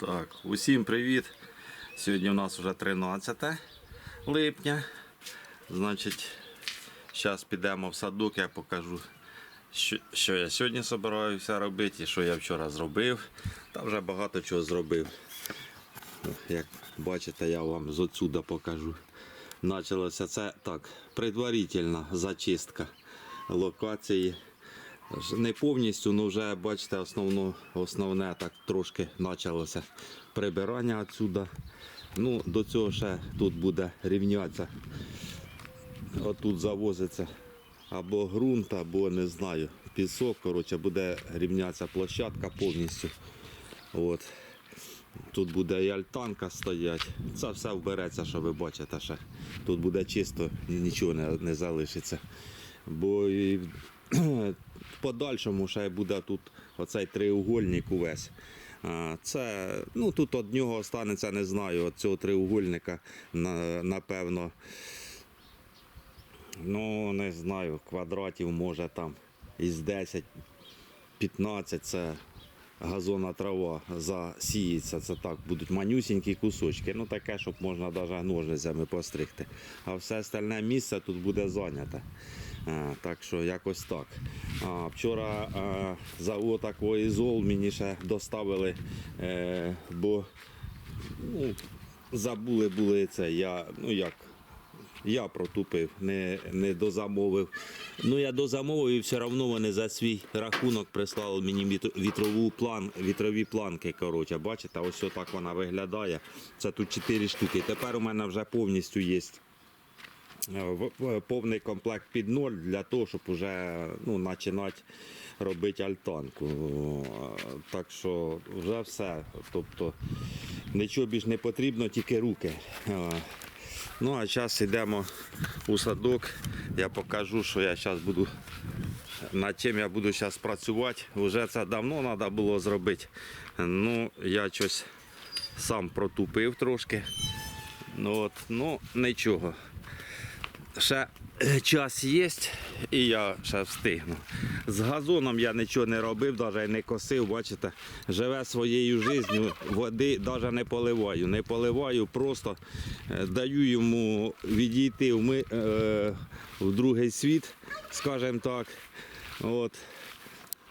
Так, усім привіт. Сьогодні у нас вже 13 липня. Значить, зараз підемо в садок, я покажу, що, що я сьогодні збираюся робити і що я вчора зробив. Та вже багато чого зробив. Як бачите, я вам з отсюда покажу. Почалося це так, предварительна зачистка локації. Не повністю, але вже бачите, основно, основне так трошки почалося прибирання відсюди. Ну, до цього ще тут буде рівнятися. Отут завозиться або ґрунт, або не знаю, пісок. Коротше, буде рівнятися площадка повністю. От. Тут буде і альтанка стоять. Це все вбереться, що ви бачите ще. Тут буде чисто, нічого не, не залишиться. Бо і подальшому ще буде тут оцей треугольник увесь. Це, ну тут від нього останеться, не знаю, від цього треугольника, напевно, ну не знаю, квадратів може там із 10 15 це газонна трава засіється. Це так, будуть манюсінькі кусочки. Ну таке, щоб можна навіть ножницями постригти. А все остальне місце тут буде зайняте. Так що якось так. Вчора а, завод Аквоізол мені ще доставили, е, бо ну, забули були це. Я, ну як, я протупив, не, не дозамовив. Ну я дозамовив і все одно вони за свій рахунок прислали мені вітрову план, вітрові планки. Коротше, бачите, ось так вона виглядає. Це тут 4 штуки. Тепер у мене вже повністю є. Е, Повний комплект під ноль для того, щоб вже ну, починати робити альтанку. Е, Так що вже все. Тобто нічого більш не потрібно, тільки руки. Е, Ну а зараз йдемо у садок. Я покажу, що я зараз буду. Над чим я буду зараз працювати. Уже це давно треба було зробити. Ну, я щось сам протупив трошки. Ну, от, ну нічого. Ще е, час є, і я ще встигну. З газоном я нічого не робив, навіть не косив, бачите, живе своєю життю, води навіть не поливаю. Не поливаю, просто е, даю йому відійти в, ми, е, в другий світ, скажімо так. От.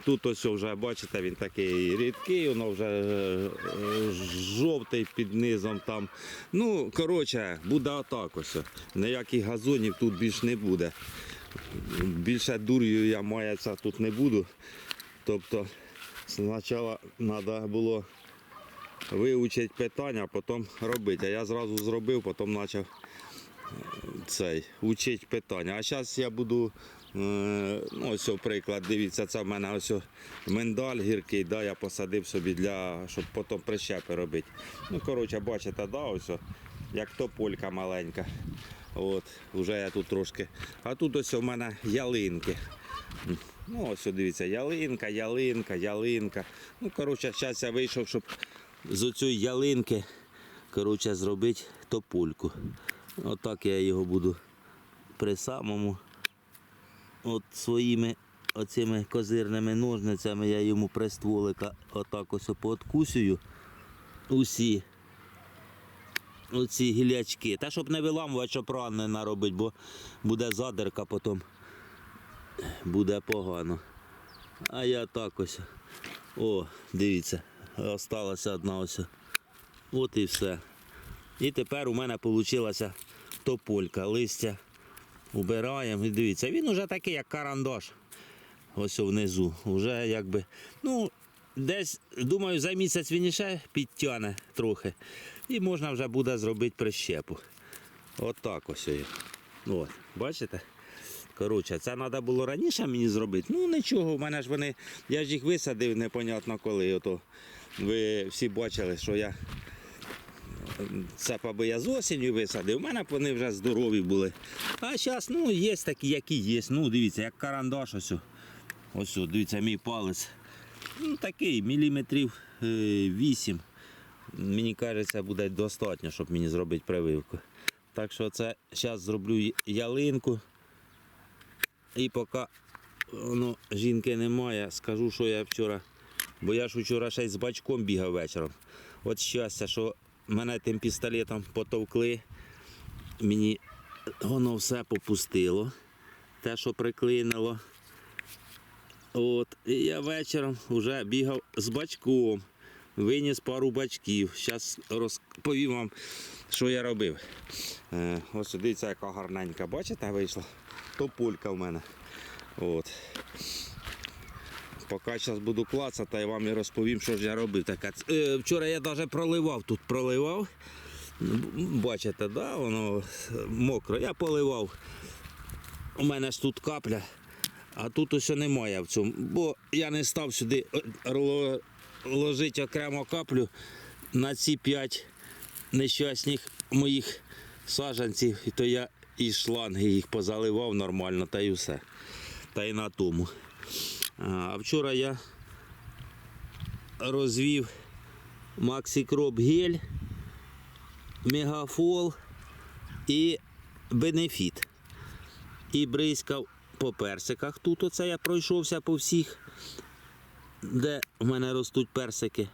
Тут ось вже, бачите, він такий рідкий, воно вже е, е, жовтий під низом там. Ну, коротше, буде отак ось. Ніяких газонів тут більш не буде. Більше дур'ю я маятися тут не буду. Тобто спочатку треба було вивчити питання, а потім робити. А я зразу зробив, потім почав цей, учить питання. А зараз я буду, е, ну ось приклад, дивіться, це в мене ось миндаль гіркий, да, я посадив собі, для, щоб потім прищепи робити. Ну, коротше, бачите, да, ось як тополька маленька. От, вже я тут трошки. А тут ось у мене ялинки. Ну, ось дивіться, ялинка, ялинка, ялинка. Ну, коротше, зараз я вийшов, щоб з цієї ялинки коротше, зробити топольку. Отак я його буду при самому от своїми оцими козирними ножницями я йому пристволика отак ось пооткусюю усі оці гілячки. Та щоб не виламувати, щоб ран не наробити, бо буде задерка потім буде погано. А я так ось. О, дивіться, осталася одна ось. От і все. І тепер у мене вийшла тополька. Листя убираємо. І дивіться, він уже такий, як карандаш. Ось внизу. Уже якби. Ну, десь, думаю, за місяць він іще підтягне трохи. І можна вже буде зробити прищепу. Отак ось. її. От, бачите? Коротше, це треба було раніше мені зробити. Ну нічого, в мене ж вони. Я ж їх висадив непонятно коли. Ото. Ви всі бачили, що я це аби я з осінню висадив, у мене вони вже здорові були. А зараз, ну, є такі, які є. Ну, дивіться, як карандаш ось. Ось, дивіться, мій палець. Ну, такий, міліметрів 8. Мені кажеться, буде достатньо, щоб мені зробити прививку. Так що це зараз зроблю ялинку. І поки ну, жінки немає, скажу, що я вчора. Бо я ж вчора ще з бачком бігав вечором. от щастя, що мене тим пістолетом потовкли. Мені воно все попустило. Те, що приклинило. От, і я вечором вже бігав з бачком, виніс пару бачків. Зараз розповім вам, що я робив. Е, ось дивіться, яка гарненька, бачите, вийшла. Топулька в мене. От. Поки зараз буду клацати, я вам і розповім, що ж я робив. Така. ц- Е, вчора я навіть проливав тут, проливав. Бачите, да, воно е, мокро. Я поливав. У мене ж тут капля, а тут ось немає в цьому. Бо я не став сюди е, ложити окремо каплю на ці п'ять нещасних моїх саджанців, і то я із шланги їх позаливав нормально, та й все. Та й на тому. А вчора я розвів Максикроп гель, мегафол і бенефіт. І бризкав по персиках. Тут оце я пройшовся по всіх, де в мене ростуть персики.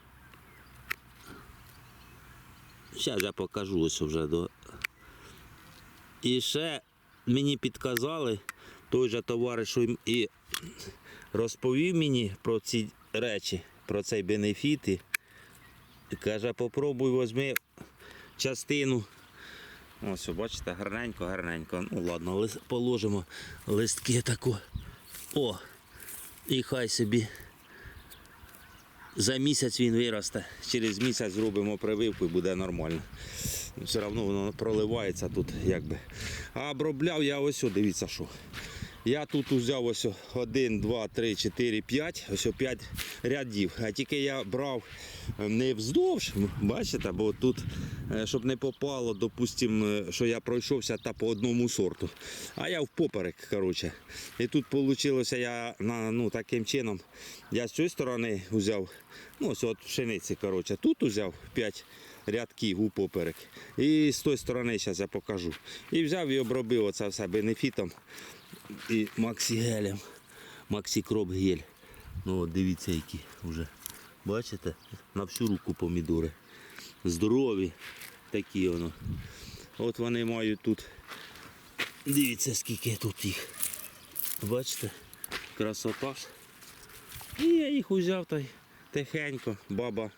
Зараз я покажу ось вже до. І ще мені підказали, той же товариш і розповів мені про ці речі, про цей бенефіт. І каже, попробуй возьми частину. Ось, бачите, гарненько, гарненько. Ну ладно, лис- положимо листки тако. О! І хай собі. За місяць він виросте. Через місяць зробимо прививку і буде нормально. Все одно воно проливається тут якби. А обробляв я ось, дивіться що. Я тут взяв ось 1, 2, 3, 4, 5, ось 5 рядів. А тільки я брав не вздовж, бачите, бо тут, е, щоб не попало, допустимо, що я пройшовся та по одному сорту. А я впоперек, коротше. І тут вийшло, я ну, таким чином, я з цієї сторони взяв, ну ось от пшениці, коротше, тут взяв 5 рядків у поперек. І з тої сторони зараз я покажу. І взяв і обробив оце все бенефітом і максігелем. Максікроп гель. Ну от дивіться які вже. Бачите? На всю руку помідори. Здорові такі воно. От вони мають тут. Дивіться скільки тут їх. Бачите? Красота. І я їх узяв та тихенько. Баба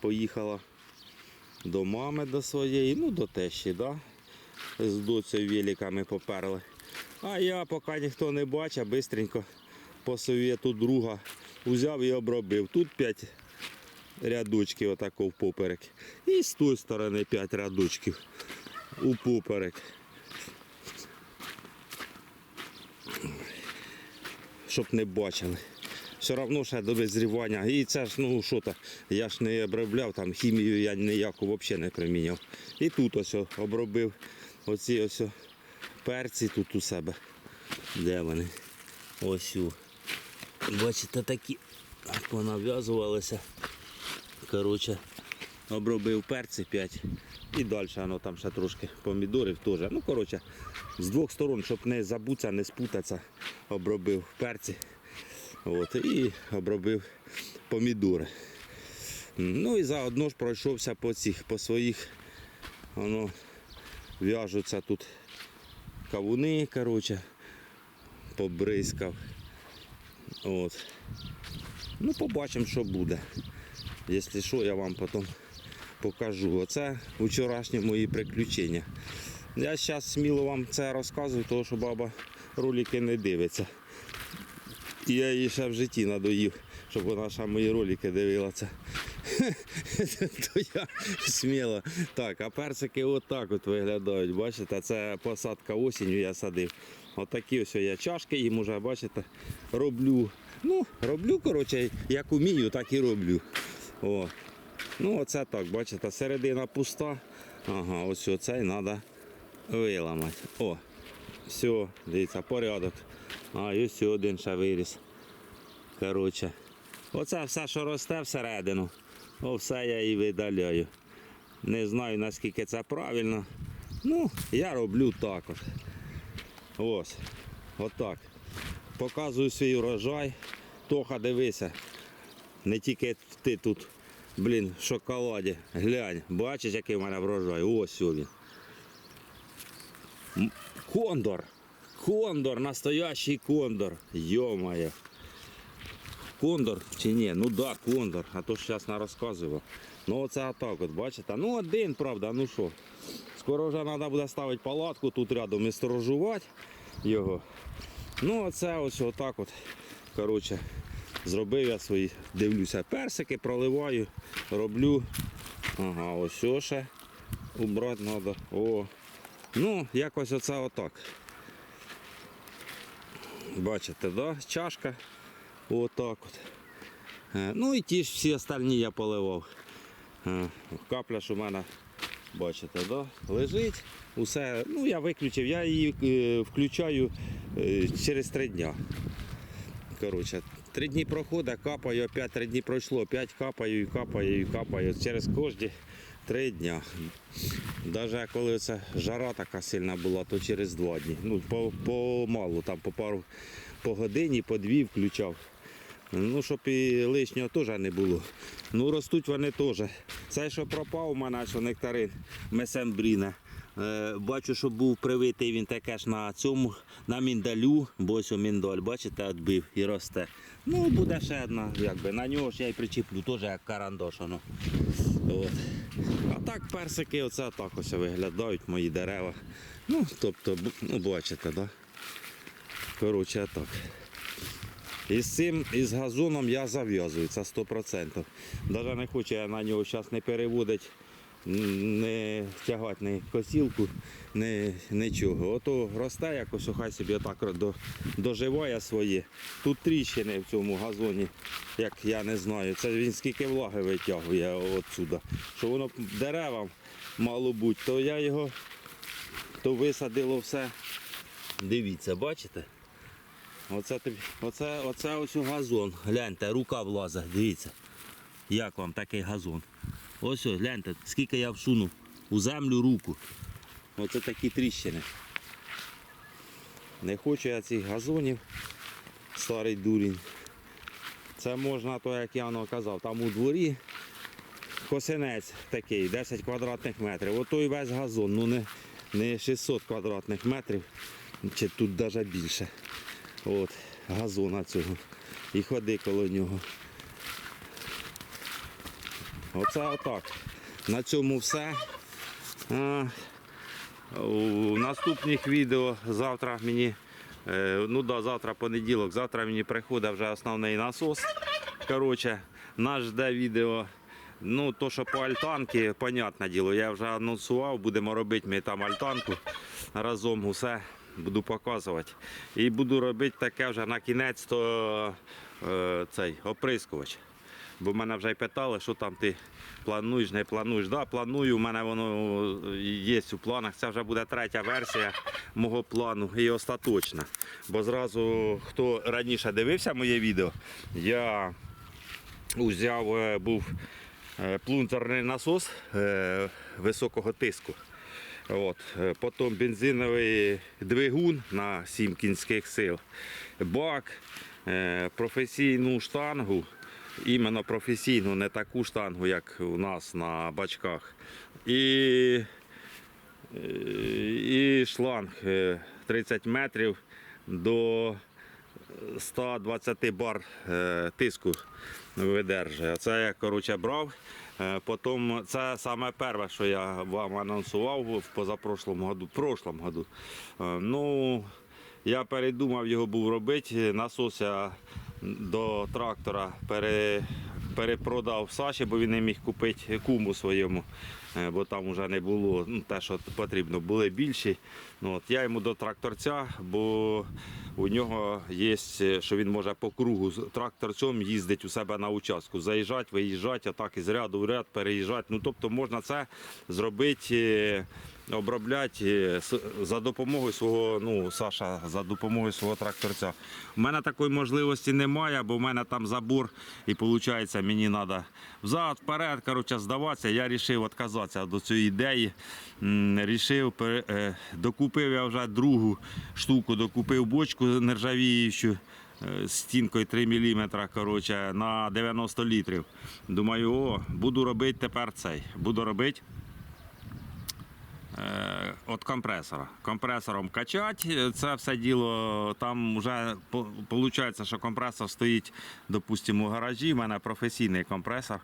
поїхала до мами до своєї, ну до тещі, да? з доцею великами поперли. А я, поки ніхто не бачив, бистренько по совєту друга взяв і обробив. Тут 5 рядочків отако впоперек. І з тої сторони 5 рядочків упоперек. Щоб не бачили. Все одно ще до визрівання. І це ж, ну що то, я ж не обробляв, там хімію я ніяку взагалі не приміняв. І тут ось обробив оці ось перці тут у себе. Де вони? Ось. у. Бачите, такі понав'язувалися. Коротше, обробив перці 5. І далі воно там ще трошки помідорів теж. Ну, коротше, з двох сторон, щоб не забутися, не спутатися, обробив перці. От, і обробив помідори. Ну і заодно ж пройшовся по цих, по своїх, воно в'яжуться тут кавуни, коротше, побризкав. От. Ну, побачимо, що буде. Якщо що, я вам потім покажу. Оце вчорашні мої приключення. Я зараз сміло вам це розказую, тому що баба ролики не дивиться. І я їй ще в житті надоїв, щоб вона ще мої ролики дивилася. То я сміло. Так, а персики отак от виглядають. Бачите, це посадка осінню я садив. Отакі ось я чашки їм уже, бачите, роблю. Ну, роблю, коротше, як умію, так і роблю. О. Ну, оце так, бачите, середина пуста. Ага, ось оцей треба виламати. О, все, дивіться, порядок. А, і ось один ще виріс. Коротше. Оце все, що росте всередину. О, все я і видаляю. Не знаю наскільки це правильно. Ну, я роблю так от. Ось. Отак. Показую свій урожай. Тоха, дивися. Не тільки ти тут Блін, в шоколаді. Глянь, бачиш, який в мене врожай. Ось він. Кондор. Кондор, настоящий кондор. Йо-моє. Кондор чи ні? Ну да, кондор. А то ж зараз не розказував. Ну оце отак от, бачите? Ну один, правда, ну що. Скоро вже треба буде ставити палатку тут рядом і сторожувати його. Ну оце ось отак от. Коротше, зробив я свої, дивлюся, персики, проливаю, роблю. Ага, ось що ще убрати треба. О. Ну, якось оце отак. Бачите, да? чашка. Отак от. Е, Ну і ті ж всі остальні я поливав. Е, Капля ж у мене, бачите, да? лежить. Усе, ну я виключив, я її е, включаю через три дня. Коротше, три дні проходить, капаю, опять три дні пройшло, опять капаю і капаю і капаю. Через кожні три дня. Навіть коли це жара така сильна була, то через два дні. Ну, по, помалу, там по пару по годині, по дві включав. Ну, щоб і лишнього теж не було. Ну, ростуть вони теж. Це, що пропав у мене, що нектарин месембріна. Е, бачу, що був привитий він таке ж на цьому, на міндалю, бо ось міндаль, бачите, відбив і росте. Ну, буде ще одна, якби. На нього ж я й причіплю, теж як карандош. воно. От. А так персики оце так ось виглядають мої дерева. Ну, тобто, ну, бачите, да? Коротше, так. І з цим, і з газоном я зав'язую, це 100%. Навіть не хочу я на нього зараз не переводити, не тягати ні косілку, ні, нічого. Ото росте якось, хай собі отак до, доживає своє. Тут тріщини в цьому газоні, як я не знаю. Це він скільки влаги витягує отсюди. Що воно деревам мало бути, то я його то висадило все. Дивіться, бачите? Оце, оце, оце ось газон. Гляньте, рука влазить, дивіться. Як вам такий газон? Ось ось, гляньте, скільки я всунув у землю руку. Оце такі тріщини. Не хочу я цих газонів, старий дурінь. Це можна, то як я воно казав, там у дворі косинець такий, 10 квадратних метрів. Ото і весь газон, ну не, не 600 квадратних метрів, чи тут навіть більше. От, газона цього. І ходи коло нього. Оце отак. На цьому все. У наступних відео завтра мені, е, ну да, завтра понеділок, завтра мені приходить вже основний насос. Коротше, нас жде відео. Ну, то, що по альтанки, понятне діло, я вже анонсував, будемо робити ми там альтанку разом усе буду показувати. І буду робити таке вже на кінець то е, цей оприскувач. Бо мене вже питали, що там ти плануєш, не плануєш. Да, планую, у мене воно є у планах. Це вже буде третя версія мого плану і остаточна. Бо зразу, хто раніше дивився моє відео, я взяв е, був е, плунтерний насос е, високого тиску. От. е, Потім бензиновий двигун на 7 кінських сил, бак, е, професійну штангу, іменно професійну, не таку штангу, як у нас на бачках. І, е, і шланг е, 30 метрів до 120 бар тиску видержує. Це я коротше брав. Е, Потім це саме перше, що я вам анонсував в позапрошлому году, в прошлому году. Е, Ну, я передумав його був робити. Насос я до трактора пере, перепродав Саші, бо він не міг купити куму своєму, е, бо там вже не було ну, те, що потрібно, були більші. Ну, от, я йому до тракторця, бо у нього є, що він може по кругу тракторцем їздити у себе на участку, заїжджати, виїжджати, а так із ряду в ряд переїжджати. Ну, тобто можна це зробити. Обробляти е, за допомогою свого, ну, Саша, за допомогою свого тракторця. У мене такої можливості немає, бо в мене там забор, і виходить, мені треба взад, вперед, коротше, здаватися. Я вирішив відказатися до цієї ідеї. Рішив, е, докупив я вже другу штуку, докупив бочку нержавіючу. е, стінкою 3 мм коротше, на 90 літрів. Думаю, о, буду робити тепер цей. Буду робити е, от компресора. Компресором качати це все діло. Там вже виходить, що компресор стоїть, допустимо, у гаражі. У мене професійний компресор.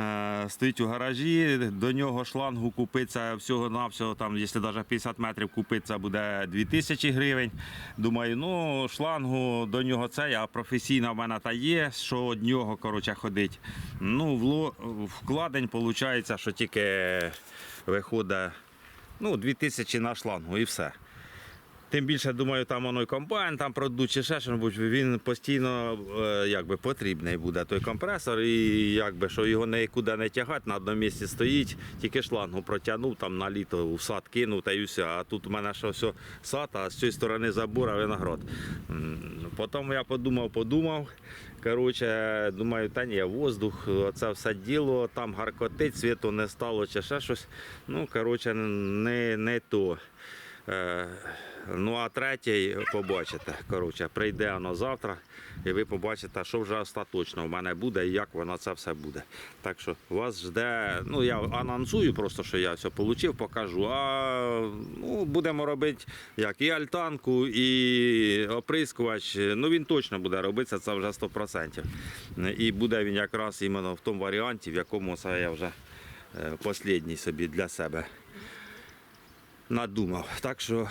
Е, Стоїть у гаражі, до нього шлангу купиться всього-навсього, там, якщо навіть 50 метрів купиться, буде 2000 гривень. Думаю, ну шлангу до нього це, а професійна в мене та є, що від нього коротше, ходить. Ну, вкладень виходить, що тільки виходить ну, 2000 на шлангу і все. Тим більше, думаю, там воно і комбайн, там продуть чи ще щось, він постійно е, якби, потрібний буде той компресор, і якби, що його нікуди не тягати, на одному місці стоїть, тільки шлангу протягнув, там на літо в сад кинув та й все. А тут у мене що все сад, а з цієї сторони забора виноград. Потім я подумав, подумав. Коротше, думаю, та ні, воздух, це все діло, там гаркотить, світу не стало чи ще щось. Ну, коротше, не, не то. Ну, а третій побачите. Коротше, прийде воно завтра, і ви побачите, що вже остаточно в мене буде і як воно це все буде. Так що вас жде. Ну, я анонсую просто, що я все отримав, покажу. А ну, будемо робити як і альтанку, і оприскувач. Ну він точно буде робитися, це вже 100%. І буде він якраз іменно в тому варіанті, в якому це я вже е, послідній собі для себе надумав. Так що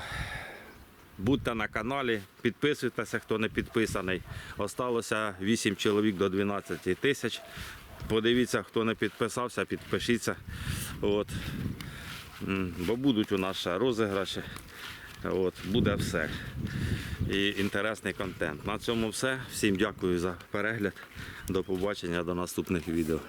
будьте на каналі, підписуйтеся, хто не підписаний. Осталося 8 чоловік до 12 тисяч. Подивіться, хто не підписався, підпишіться. От. Бо будуть у нас ще розіграші. От, буде все. І інтересний контент. На цьому все. Всім дякую за перегляд. До побачення, до наступних відео.